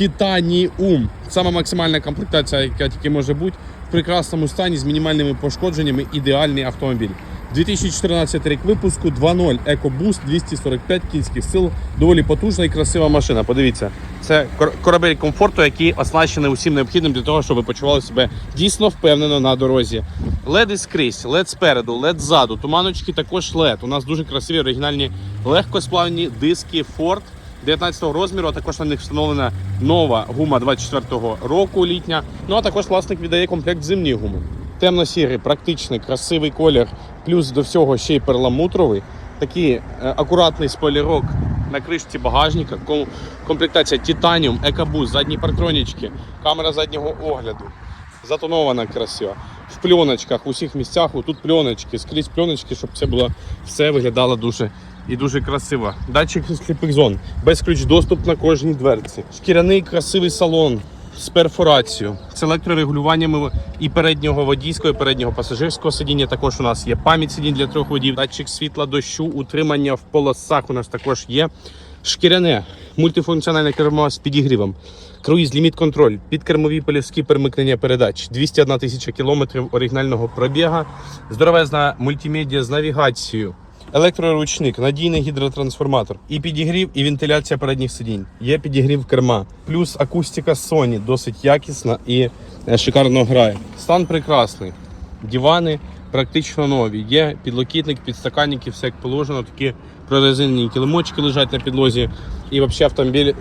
Titanium. Сама максимальна комплектація, яка тільки може бути, в прекрасному стані з мінімальними пошкодженнями. Ідеальний автомобіль. 2014 рік випуску 2.0 EcoBoost 245 кінських сил. Доволі потужна і красива машина. Подивіться, це корабель комфорту, який оснащений усім необхідним для того, щоб ви почували себе дійсно впевнено на дорозі. Леди скрізь, лед спереду, лед ззаду, туманочки також лед. У нас дуже красиві оригінальні легкосплавні диски Ford 19 розміру, а також на них встановлена нова гума 24-го року літня. Ну а також власник віддає комплект зимньої гуми. Темно-сірий, практичний, красивий колір, плюс до всього ще й перламутровий. Такий е, акуратний спойлерок на кришці багажника, ком- комплектація Titanium, екобус, задні партронічки, камера заднього огляду. Затонована красиво. В пленочках, у всіх місцях, тут пленочки, скрізь пленочки, щоб це було все виглядало дуже і дуже красиво. Датчик сліпих зон, безключ доступ на кожній дверці. Шкіряний красивий салон з перфорацією, з електрорегулюваннями і переднього водійського, і переднього пасажирського сидіння. Також у нас є пам'ять сидінь для трьох водів, датчик світла, дощу, утримання в полосах у нас також є. Шкіряне, мультифункціональне кермо з підігрівом, круїз, ліміт контроль, підкермові полівські перемикнення передач, 201 тисяча кілометрів оригінального пробіга, здоровезна мультимедіа з навігацією, електроручник, надійний гідротрансформатор, і підігрів, і вентиляція передніх сидінь. Є підігрів керма, плюс акустика Sony досить якісна і е, шикарно грає. Стан прекрасний. Дивани практично нові. Є підлокітник, підстаканники, все як положено. Такі прорезинені килимочки лежать на підлозі. І взагалі автомобіль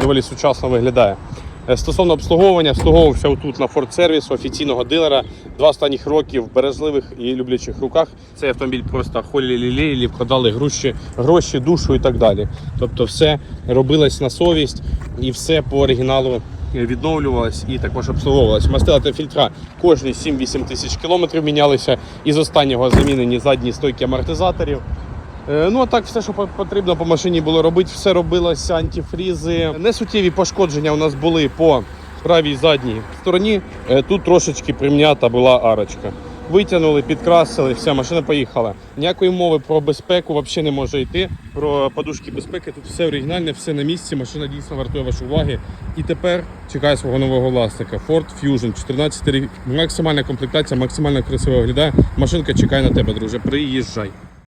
доволі сучасно виглядає. Е, Стосовно обслуговування, обслуговувався тут на Ford Service офіційного дилера. Два останніх роки в бережливих і люблячих руках. Цей автомобіль просто холі лілеїли, вкладали гроші, гроші, душу і так далі. Тобто все робилось на совість і все по оригіналу відновлювалось і також обслуговувалось. Мастила та фільтра кожні 7-8 тисяч кілометрів мінялися. Із останнього замінені задні стойки амортизаторів. Е, Ну а так, все, що потрібно по машині було робити, все робилося, антифрізи. Несуттєві пошкодження у нас були по правій задній стороні. Е, Тут трошечки прим'ята була арочка. Витягнули, підкрасили, вся машина поїхала. Ніякої мови про безпеку взагалі не може йти. Про подушки безпеки тут все оригінальне, все на місці. Машина дійсно вартує вашої уваги. І тепер чекає свого нового власника. Ford Fusion 14 рік. Максимальна комплектація, максимально красиво виглядає. Машинка чекає на тебе, друже. Приїжджай.